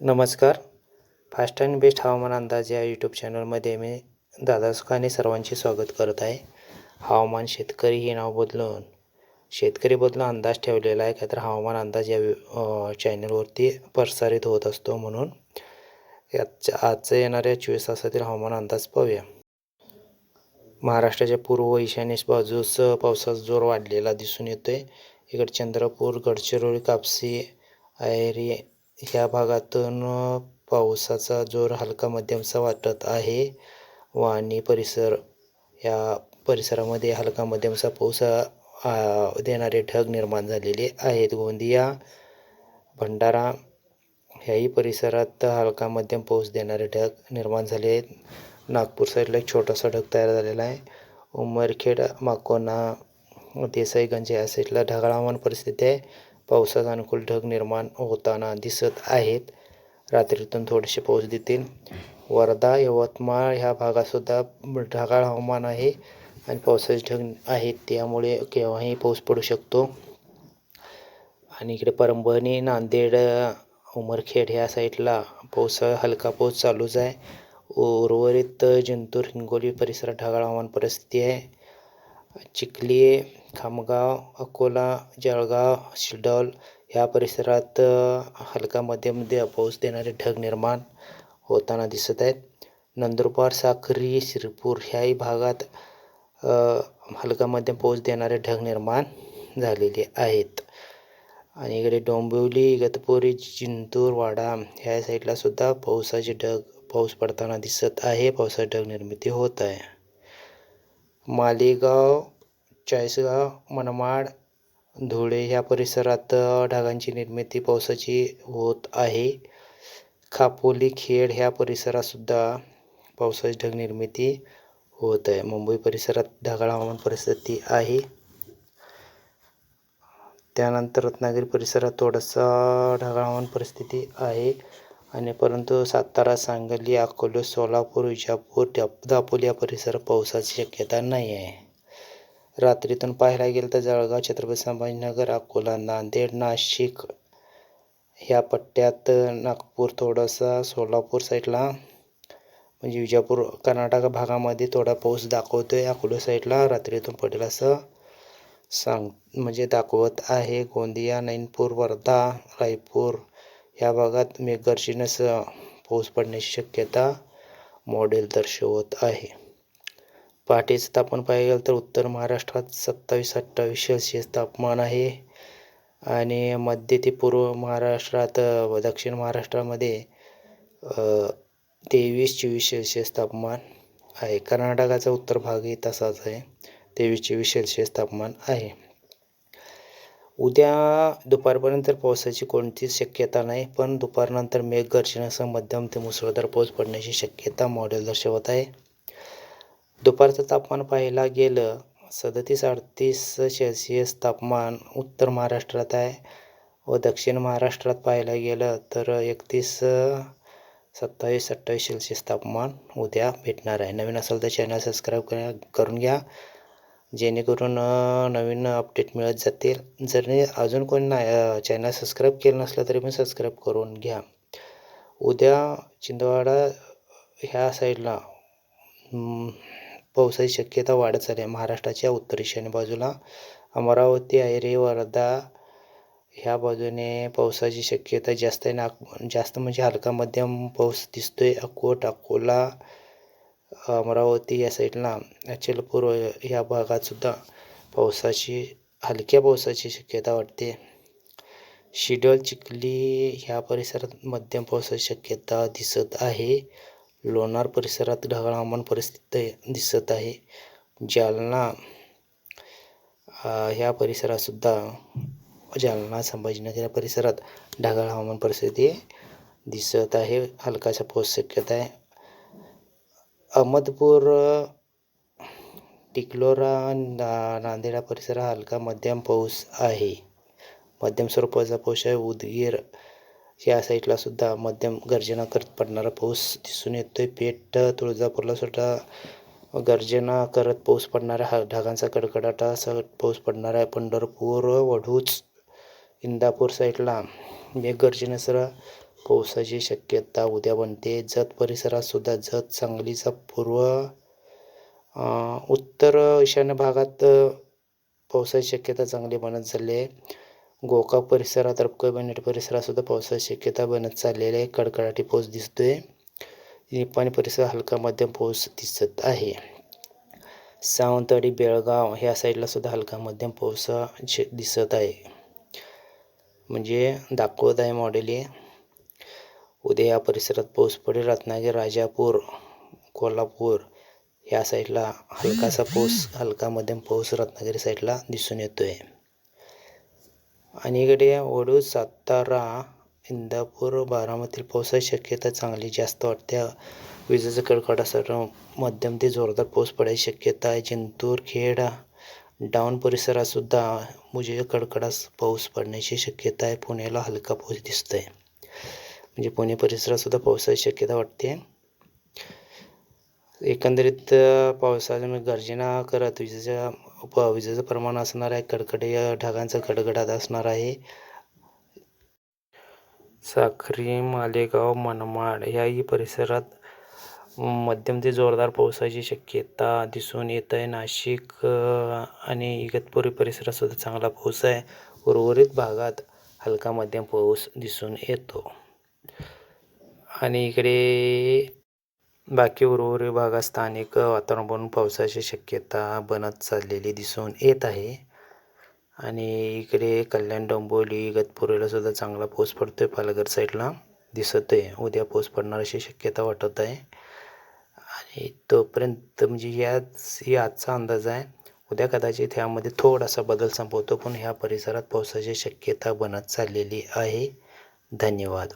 नमस्कार. Fast and best हवामान अंदाज या यूट्यूब चॅनलमध्ये मी दादा सुखाने सर्वांचे स्वागत करत आहे. हवामान शेतकरी हे नाव बदलून शेतकरी बदलून अंदाज ठेवलेला आहे. का तर हवामान अंदाज या चॅनलवरती प्रसारित होत असतो म्हणून. याच्या आजचं येणाऱ्या चोवीस तासातील हवामान अंदाज पाहूया. महाराष्ट्राच्या पूर्व ईशान्य बाजूस पावसाचा जोर वाढलेला दिसून येतोय. इकडे चंद्रपूर गडचिरोली कापसी अहेरी ह्या भागातून पावसाचा जोर हलका मध्यमचा वाटत आहे. वाणी परिसर या परिसरामध्ये हलका मध्यमचा पाऊस देणारे ढग निर्माण झालेले आहेत. गोंदिया भंडारा ह्याही परिसरात हलका मध्यम पाऊस देणारे ढग निर्माण झाले आहेत. नागपूर साईडला एक छोटासा ढग तयार झालेला आहे. उमरखेड माकोना देसाईगंज या साईडला ढगाळ हवामान परिस्थिती आहे. पावसाचा अनुकूल ढग निर्माण होताना दिसत आहेत. रात्रीतून थोडेसे पाऊस देतील. वर्धा यवतमाळ ह्या भागातसुद्धा ढगाळ हवामान आहे आणि पावसाचे ढग आहेत. त्यामुळे केव्हाही पाऊस पडू शकतो. आणि इकडे परंबणी नांदेड उमरखेड ह्या साईडला पाऊस हलका पाऊस चालूच आहे. उर्वरित जिंतूर हिंगोली परिसरात ढगाळ हवामान परिस्थिती आहे. चिखली खामगाव अकोला जळगाव शिडोल ह्या परिसरात हलका मध्यम दे पाऊस देणारे ढग निर्माण होताना दिसत आहेत. नंदुरबार साक्री शिरपूर ह्याही भागात हलका मध्यम पाऊस देणारे ढग निर्माण झालेले आहेत. आणि इकडे डोंबिवली इगतपुरी जिंतूर वाडा ह्या साईडला सुद्धा पावसाचे ढग पाऊस पडताना दिसत आहे. पावसाची ढग निर्मिती होत आहे. मालेगाव चाळीसगाव मनमाड धुळे ह्या परिसरात ढगांची निर्मिती पावसाची होत आहे. खापोली खेड ह्या परिसरातसुद्धा पावसाची ढग निर्मिती होत आहे. मुंबई परिसरात ढगाळ हवामान परिस्थिती आहे. त्यानंतर रत्नागिरी परिसरात थोडासा ढगाळ हवामान परिस्थिती आहे. आणि परंतु सातारा सांगली अकोले सोलापूर विजापूर दाप- दापोली या परिसरात पावसाची शक्यता नाही आहे. रात्रीतून पाहायला गेलं तर जळगाव छत्रपती संभाजीनगर अकोला नांदेड नाशिक ह्या पट्ट्यात नागपूर थोडासा सोलापूर साईडला म्हणजे विजापूर कर्नाटक भागामध्ये थोडा पाऊस दाखवतोय. अकोला साईडला रात्रीतून पडेल असं सांग म्हणजे दाखवत आहे. गोंदिया नैनपूर वर्धा रायपूर या भागात मेघगर्जनेस पाऊस पडण्याची शक्यता मॉडेल दर्शवत आहे. पहाटेचं तापमान पाहायला गेलं तर उत्तर महाराष्ट्रात सत्तावीस अठ्ठावीस सेल्सिअस तापमान आहे आणि मध्य ते पूर्व महाराष्ट्रात व दक्षिण महाराष्ट्रामध्ये तेवीस चोवीस सेल्सिअस तापमान आहे. कर्नाटकाचा उत्तर भागही तसाच आहे. तेवीस चोवीस सेल्सिअस तापमान आहे. उद्या दुपारपर्यंत पावसाची कोणतीच शक्यता नाही पण दुपारनंतर मेघगर्जनेसह मध्यम ते मुसळधार पाऊस पडण्याची शक्यता मॉडेल दर्शवत आहे. दुपारचं तापमान पाहायला गेलं सदतीस अडतीस सेल्सिअस तापमान उत्तर महाराष्ट्रात आहे व दक्षिण महाराष्ट्रात पाहायला गेलं तर एकतीस सत्तावीस अठ्ठावीस सेल्सिअस तापमान उद्या भेटणार आहे. नवीन असेल तर चॅनल सबस्क्राईब करा करून घ्या. जेणेकरून नवीन अपडेट मिळत जातील. जर नाही अजून कोणी नाही चॅनल सबस्क्राईब केलं नसलं तरी पण सबस्क्राईब करून घ्या. उद्या छिंदवाडा ह्या साईडला पावसाची शक्यता वाढत चालली आहे. महाराष्ट्राच्या उत्तर ईशान्य बाजूला अमरावती अहेरी वर्धा ह्या बाजूने पावसाची शक्यता जास्त आहे नाग जास्त म्हणजे हलका मध्यम पाऊस दिसतोय. अकोट अकोला अमरावती या साईडला अचलपूर ह्या भागात सुद्धा पावसाची हलक्या पावसाची शक्यता वाटते. शिडोल चिखली ह्या परिसरात मध्यम पावसाची शक्यता दिसत आहे. लोणार परिसरात ढगाळ हवामान परिस्थिती दिसत आहे. जालना ह्या परिसरातसुद्धा जालना संभाजीनगर या परिसरात ढगाळ हवामान परिस्थिती दिसत आहे. हलकाशा पाऊस शक्यता आहे. अहमदपूर टिकलोरा ना नांदेडा परिसरात हलका मध्यम पाऊस आहे. मध्यम स्वरूपाचा पाऊस आहे. उदगीर या साईडला सुद्धा मध्यम गर्जना करत पडणारा पाऊस दिसून येतो आहे पेठ तुळजापूरला सुद्धा गर्जना करत पाऊस पडणारा हा ढगांचा कडकडाटासह पाऊस पडणार आहे. पंढरपूर वढूच इंदापूर साईडला मेघगर्जनेसह पावसाची शक्यता उद्या बनते. जत परिसरात सुद्धा जत सांगलीचा पूर्व उत्तर ईशान्य भागात पावसाची शक्यता चांगली बनत चालली आहे गोका परिसरात रपकोय बनेट परिसरातसुद्धा पावसाची शक्यता बनत चाललेली आहे कडकडाटी पाऊस दिसतोय. निपाणी परिसर हलका मध्यम पाऊस दिसत आहे. सावंतवाडी बेळगाव ह्या साईडला सुद्धा हलका मध्यम पाऊस दिसत आहे. म्हणजे दाखवत आहे मॉडेल हे. उद्या या परिसरात पाऊस पडेल. रत्नागिरी राजापूर कोल्हापूर ह्या साईडला हलकासा पाऊस हलका मध्यम पाऊस रत्नागिरी साईडला दिसून येतो आहे आणि इकडे वडू सातारा इंदापूर बारामतील पावसाची शक्यता चांगली जास्त वाटते. विजेचा कडकडासह मध्यम ते जोरदार पाऊस पडायची शक्यता आहे. जिंतूर खेड डाऊन परिसरातसुद्धा मुजे कडकडास पाऊस पडण्याची शक्यता आहे. पुण्याला हलका पाऊस दिसतोय. म्हणजे पुणे परिसरातसुद्धा पावसाची शक्यता वाटते. एकंदरीत अ, गर्जना करत विजेच्या प- विजेचं प्रमाण असणार आहे. कडकडे ढगांचा कडकडाट असणार आहे. साखरी मालेगाव मनमाड याही परिसरात मध्यम ते जोरदार पावसाची शक्यता दिसून येत आहे नाशिक आणि इगतपुरी परिसरातसुद्धा चांगला पाऊस आहे. उर्वरित भागात हलका मध्यम पाऊस दिसून येतो. आणि इकडे बाकी उर्वरित भागात स्थानिक वातावरण बनून पावसाची शक्यता बनत चाललेली दिसून येत आहे. आणि इकडे कल्याण डोंबोली गतपुरीला सुद्धा चांगला पाऊस पडतो आहे पालघर साईडला दिसत आहे उद्या पाऊस पडणार अशी शक्यता वाटत आहे. आणि तोपर्यंत म्हणजे याच ही आजचा अंदाज आहे. उद्या कदाचित ह्यामध्ये थोडासा बदल संभवतो पण ह्या परिसरात पावसाची शक्यता बनत चाललेली आहे. धन्यवाद.